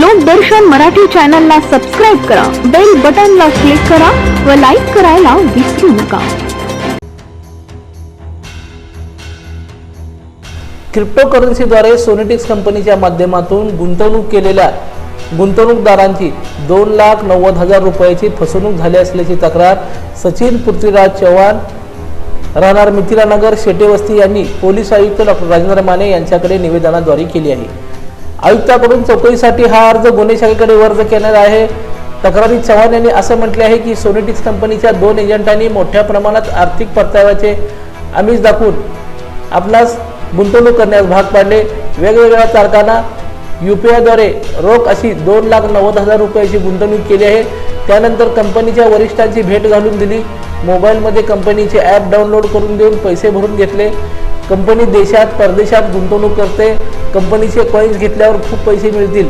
लोकदर्शन मराठी चॅनलला सबस्क्राईब करा. Bell बटनला click करा व लाईक करायला विसरू नका. क्रिप्टोकरन्सीद्वारे सोनेटिक्स कंपनीच्या माध्यमातून गुंतवणूक केलेल्या गुंतवणूकदारांची दोन लाख नव्वद हजार रुपयाची फसवणूक झाली असल्याची तक्रार सचिन पृथ्वीराज चव्हाण राहणार मिथिलानगर शेटेवस्ती यांनी पोलीस आयुक्त डॉक्टर राजेंद्र माने यांच्याकडे निवेदनाद्वारे केली आहे. आयुक्ताकडून चौकशीसाठी हा अर्ज गुन्हे शाखेकडे वर्ज केला आहे. तक्रारीत चव्हाण यांनी असं म्हटले आहे की सोनेटिक्स कंपनीच्या दोन एजंटांनी मोठ्या प्रमाणात आर्थिक परताव्याचे आमिष दाखवून आपणास गुंतवणूक करण्यास भाग पाडले. वेगवेगळ्या तारखांना यू पी आयद्वारे रोख अशी दोन लाख नव्वद हजार रुपयाची गुंतवणूक केली आहे. त्यानंतर कंपनीच्या वरिष्ठांची भेट घालून दिली. मोबाईलमध्ये कंपनीचे ॲप डाउनलोड करून देऊन पैसे भरून घेतले. कंपनी देशात परदेशात गुंतवणूक करते. कंपनीचे कॉईन्स घेतल्यावर खूप पैसे मिळतील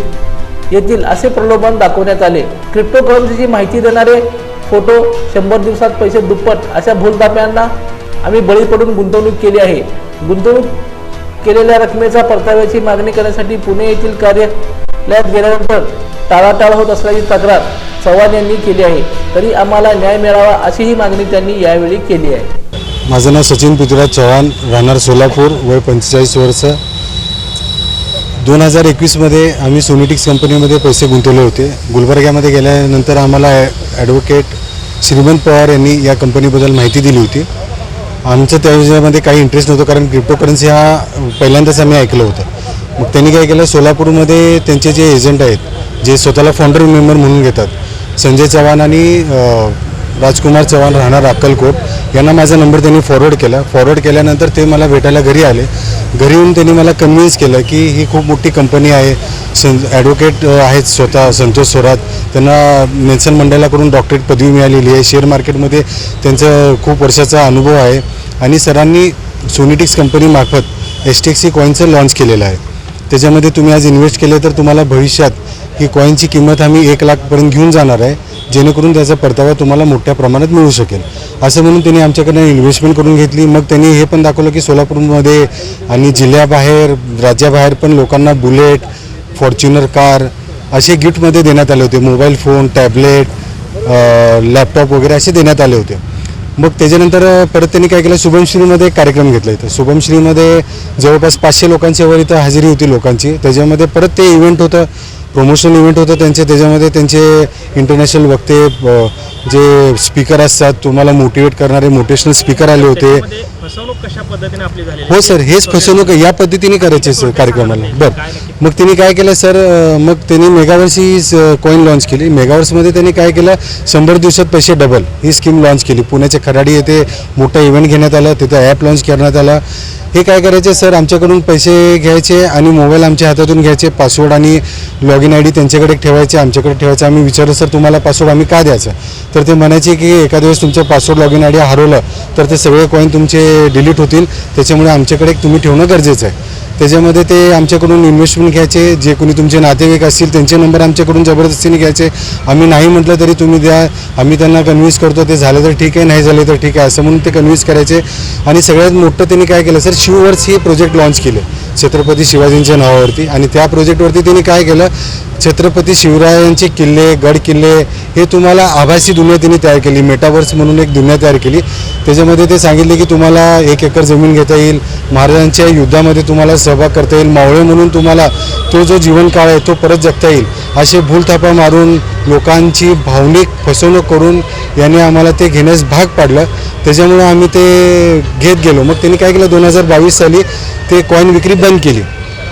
येतील असे प्रलोभन दाखवण्यात आले. क्रिप्टोकरन्सीची माहिती देणारे फोटो शंभर दिवसात पैसे दुप्पट अशा भूलताप्यांना आम्ही बळी पडून गुंतवणूक केली आहे. गुंतवणूक केलेल्या रकमेचा परताव्याची मागणी करण्यासाठी पुणे येथील कार्यालयात गेल्यानंतर टाळाटाळ होत असल्याची तक्रार चव्हाण यांनी केली आहे. तरी आम्हाला न्याय मिळावा अशीही मागणी त्यांनी यावेळी केली आहे. माझं नाव सचिन पृथ्वीराज चव्हाण राहणार सोलापूर वय पंचेचाळीस वर्ष. दोन हजार एकवीसमध्ये आम्ही सोनेटिक्स कंपनीमध्ये पैसे गुंतवले होते. गुलबर्ग्यामध्ये गेल्यानंतर आम्हाला ॲडव्होकेट श्रीमंत पवार यांनी या कंपनीबद्दल माहिती दिली होती. आमचं त्याच्यामध्ये काही इंटरेस्ट नव्हतं कारण क्रिप्टोकरन्सी हा पहिल्यांदाच आम्ही ऐकलं होतं. मग त्यांनी काय केलं सोलापूरमध्ये त्यांचे जे एजंट आहेत जे स्वतःला फाउंडर मेंबर म्हणून घेतात संजय चव्हाण आणि राजकुमार चव्हाण राहणार अक्कलकोट. यांना माझा नंबर त्यांनी फॉरवर्ड केला. फॉरवर्ड केल्यानंतर ते मला भेटायला घरी आले. घरी येऊन त्यांनी मला कन्व्हिन्स केलं की ही खूप मोठी कंपनी आहे. सं ॲडव्होकेट आहेत स्वतः संतोष स्वरात त्यांना नेल्सन मंडळाकडून डॉक्टरेट पदवी मिळालेली आहे. शेअर मार्केटमध्ये त्यांचं खूप वर्षाचा अनुभव आहे. आणि सरांनी सोनिटिक्स कंपनीमार्फत एस टी एक्स सी कॉईनचं लॉन्च केलेलं आहे. त्याच्यामध्ये तुम्ही आज इन्व्हेस्ट केले तर तुम्हाला भविष्यात ही कॉईनची किंमत आम्ही एक लाखपर्यंत घेऊन जाणार आहे. जेणेकरून त्याचा परतावा तुम्हाला मोठ्या प्रमाणात मिळू शकेल. असं म्हणून त्यांनी आमच्याकडनं इन्व्हेस्टमेंट करून घेतली. मग त्यांनी हे पण दाखवलं की सोलापूरमध्ये आणि जिल्ह्याबाहेर राज्याबाहेर पण लोकांना बुलेट फॉर्च्युनर कार असे गिफ्टमध्ये देण्यात आले होते. मोबाईल फोन टॅबलेट लॅपटॉप वगैरे असे देण्यात आले होते. मग त्याच्यानंतर परत त्यांनी काय केलं? शुभमश्रीमध्ये एक कार्यक्रम घेतला इथं. शुभमश्रीमध्ये जवळपास पाचशे लोकांच्या वर इथं हजेरी होती लोकांची. त्याच्यामध्ये परत ते इव्हेंट होतं. प्रमोशनल इव्हेंट होतं त्यांचे त्याच्यामध्ये त्यांचे इंटरनॅशनल वक्ते जे स्पीकर असतात तुम्हाला मोटिवेट करणारे मोटिवेशनल स्पीकर आले होते. फसवणूक कशा पद्धतीने आपली झालेली हो? सर हेच फसवणूक या पद्धतीने करायचे सर कार्यक्रमाला. बरं. मग त्यांनी काय केलं सर मग त्यांनी मेगावर्स ही कॉईन लॉन्च केली. मेगावर्समध्ये त्यांनी काय केलं शंभर दिवसात पैसे डबल ही स्कीम लॉन्च केली. पुण्याच्या खराडी येथे मोठा इव्हेंट घेण्यात आला तिथं ॲप लॉन्च करण्यात आला. हे काय करायचे सर आमच्याकडून पैसे घ्यायचे आणि मोबाईल आमच्या हातातून घ्यायचे पासवर्ड आणि लॉग इन आय डी त्यांच्याकडे ठेवायचे आमच्याकडे ठेवायचे. आम्ही विचारलं सर तुम्हाला पासवर्ड आम्ही का द्यायचं? तर ते म्हणायचे की एखाद्या वेळेस तुमचं password log in I D हरवलं तर ते सगळे कॉईन तुमचे डिलीट होतील. त्याच्यामुळे आमच्याकडे तुम्ही ठेवणं गरजेचं आहे. त्याच्यामध्ये ते आमच्याकडून इन्व्हेस्टमेंट घ्यायचे जे कोणी तुमचे नातेवाईक असतील त्यांचे नंबर आमच्याकडून जबरदस्तीने घ्यायचे. आम्ही नाही म्हटलं तरी तुम्ही द्या आम्ही त्यांना कन्व्हिन्स करतो ते झालं तर ठीक आहे नाही झालं तर ठीक आहे असं म्हणून ते कन्व्हिन्स करायचे. आणि सगळ्यात मोठं त्यांनी काय केलं सर शिववर्स हे प्रोजेक्ट लॉन्च केले छत्रपती शिवाजींच्या नावावरती. आणि त्या प्रोजेक्टवरती त्यांनी काय केलं छत्रपती शिवरायांचे किल्ले गड किल्ले हे तुम्हाला आभासी दुनिया त्यांनी तयार केली मेटावर्स म्हणून एक दुनिया तयार केली. त्याच्यामध्ये ते सांगितले की तुम्हाला एक एकर जमीन घेता येईल महाराजांच्या युद्धामध्ये तुम्हाला सहभाग करता येईल. मावळे म्हणून तुम्हाला तो जो जीवनकाळ आहे तो परत जगता येईल. असे भूलथापा मारून लोकांची भावनिक फसवणूक करून याने आम्हाला ते घेण्यास भाग पाडलं. त्याच्यामुळे आम्ही ते घेत गेलो. मग त्यांनी काय केलं? दोन हजार बावीस साली ते कॉईन विक्री बंद केली.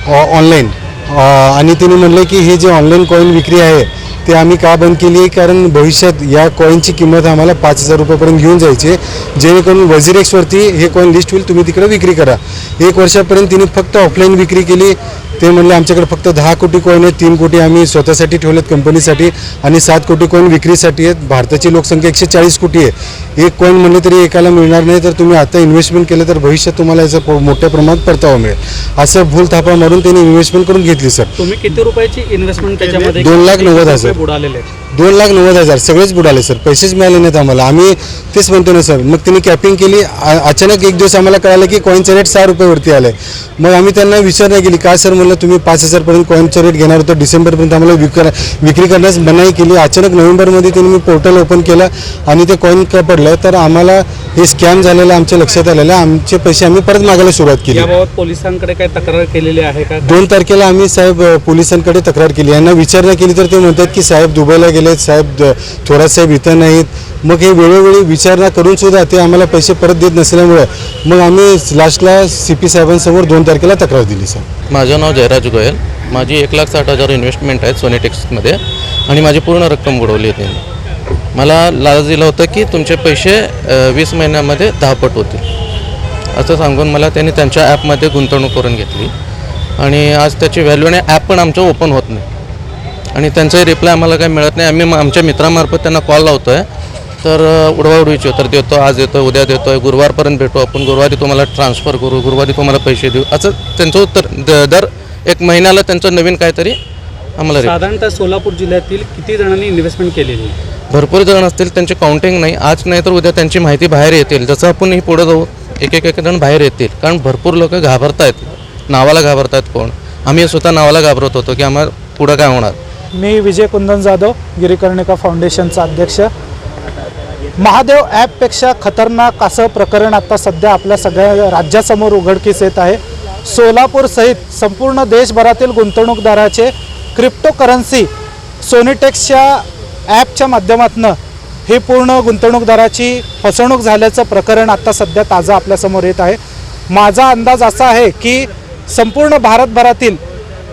ऑनलाईन आणि त्यांनी म्हणलं की हे जे ऑनलाईन कॉईन विक्री आहे ते आम्ही का बंद केली आहे? कारण भविष्यात या कॉईनची किंमत आम्हाला पाच हजार रुपयापर्यंत घेऊन जायची आहे. जेणेकरून वझिरेक्सवरती हे कॉईन लिस्ट होईल तुम्ही तिकडे विक्री करा. एक वर्षापर्यंत तिने फक्त ऑफलाईन विक्री केली. ते म्हणले आमच्याकडे फक्त दहा कोटी कॉईन आहेत तीन कोटी आम्ही स्वतःसाठी ठेवलेत कंपनीसाठी आणि सात कोटी कॉईन विक्रीसाठी आहेत. भारताची लोकसंख्या एकशे चाळीस कोटी आहे. एक कॉईन म्हणले तरी एकाला मिळणार नाही तर तुम्ही आता इन्व्हेस्टमेंट केलं तर भविष्यात तुम्हाला याचा प- मोठ्या प्रमाणात परतावा मिळेल. असं भूल थापा मारून त्यांनी इन्व्हेस्टमेंट करून घेतली सर तुम्ही किती रुपयाची इन्व्हेस्टमेंट त्याच्यामध्ये दोन लाख नव्वद हजार. बुडालेले आहेत? दोन लाख नव्वद हजार सगळेच बुडाले सर. पैसेच मिळाले नाहीत आम्हाला. आम्ही तेच म्हणतो ना सर. मग त्यांनी कॅपिंग केली. अचानक एक दिवस आम्हाला कळालं की कॉईनचा रेट सहा रुपयेवरती आलं. आहे मग आम्ही त्यांना विचारणा केली. काय सर? म्हणलं तुम्ही पाच हजारपर्यंत कॉईनचा रेट घेणार होतं. डिसेंबरपर्यंत आम्हाला विक विक्री करण्यास मनाई केली. अचानक नोव्हेंबरमध्ये त्यांनी मी पोर्टल ओपन केलं आणि ते कॉईन का पडलं तर आम्हाला हे स्कॅम झालेलं आमच्या लक्षात आलेलं. आमचे पैसे आम्ही परत मागायला सुरुवात केली. याबाबत पोलिसांकडे काय तक्रार केलेली आहे का? दोन तारखेला आम्ही साहेब पोलिसांकडे तक्रार केली. यांना विचारणा केली तर ते म्हणतात की साहेब दुबईला गेलेत साहेब द- थोरात साहेब इथं नाहीत. मग हे वेळोवेळी विचारणा करून सुद्धा ते आम्हाला पैसे परत देत नसल्यामुळे मग आम्ही लास्टला सी पी साहेबांसमोर दोन तारखेला तक्रार दिली सर माझं नाव जयराज गोयल. माझी एक लाख साठ हजार इन्व्हेस्टमेंट आहे सोनेटेक्समध्ये आणि माझी पूर्ण रक्कम बुडवली होती त्यांनी. मला लाज दिलं होतं की तुमचे पैसे वीस महिन्यामध्ये दहापट होतील. असं सांगून मला त्यांनी त्यांच्या ॲपमध्ये गुंतवणूक करून घेतली. आणि आज त्याची व्हॅल्यू आणि ॲप पण आमचं ओपन होत नाही. आणि त्यांचाही रिप्लाय आम्हाला काही मिळत नाही. आम्ही आमच्या मित्रामार्फत त्यांना कॉल लावतो आहे तर उडवाउडवीची तर देतो आज देतो उद्या देतो आहे गुरुवारपर्यंत भेटू आपण. गुरुवारी तुम्हाला ट्रान्सफर करू गुरुवारी तुम्हाला पैसे देऊ. असं त्यांचं उत्तर द- दर एक महिन्याला त्यांचं नवीन काहीतरी आम्हाला साधारणतः सोलापूर जिल्ह्यातील किती जणांनी इन्व्हेस्टमेंट केलेली? भरपूर जण असतील त्यांचे काउंटिंग नाही. आज नाही तर उद्या त्यांची माहिती बाहेर येतील. जसं आपण ही पुढे जाऊ एक एक एक जण बाहेर येतील. कारण भरपूर लोक घाबरत आहेत नावाला घाबरत आहेत कोण? आम्ही स्वतः नावाला घाबरत होतो की आम्हाला पुढं काय होणार? मी विजय कुंदन जाधव गिरीकर्णिका फाउंडेशनचा अध्यक्ष. महादेव ॲपपेक्षा खतरनाक असं प्रकरण आता सध्या आपल्या सगळ्या राज्यासमोर उघडकीस येत आहे. सोलापूरसहित संपूर्ण देशभरातील गुंतवणूकदाराचे क्रिप्टोकरन्सी सोनिटेक्सच्या ॲपच्या माध्यमातून हे पूर्ण गुंतवणूकदाराची फसवणूक झाल्याचं प्रकरण आता सध्या ताजं आपल्यासमोर येत आहे. माझा अंदाज असा आहे की संपूर्ण भारतभरातील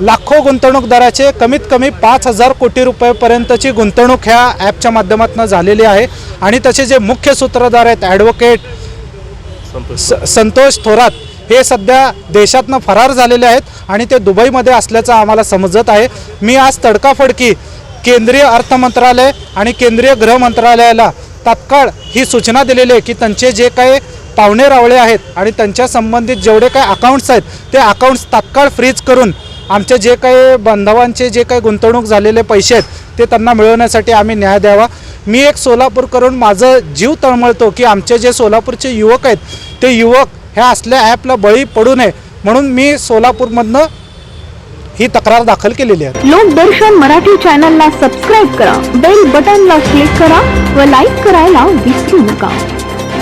लाखो गुंतवणूकदाराचे कमीत कमी पाच हजार कोटी रुपयेपर्यंतची गुंतवणूक ह्या ॲपच्या माध्यमातून झालेली आहे. आणि त्याचे जे मुख्य सूत्रधार आहेत ॲडव्होकेट स संतोष थोरात हे सध्या देशातनं फरार झालेले आहेत आणि ते दुबईमध्ये असल्याचं आम्हाला समजत आहे. मी आज तडकाफडकी केंद्रीय अर्थ मंत्रालय आणि केंद्रीय गृह मंत्रालयाला तात्काळ ही सूचना दिलेली आहे की त्यांचे जे काही पाहुणे रावळे आहेत आणि त्यांच्या संबंधित जेवढे काही अकाउंट्स आहेत ते अकाउंट्स तात्काळ फ्रीज करून आमचे जे काही बांधवांचे जे काही गुंतवणूक झालेले पैसे आहेत ते त्यांना मिळवण्यासाठी आम्ही न्याय द्यावा. मी एक सोलापूर करून माझं जीव तळमळतो की आमचे जे सोलापूरचे युवक आहेत ते युवक ह्या असल्या ॲपला बळी पडू नये म्हणून मी सोलापूरमधनं ही तक्रार दाखल केलेली आहे. लोकदर्शन मराठी चॅनलला सबस्क्राईब करा बेल बटनला क्लिक करा व लाईक करायला विसरू नका.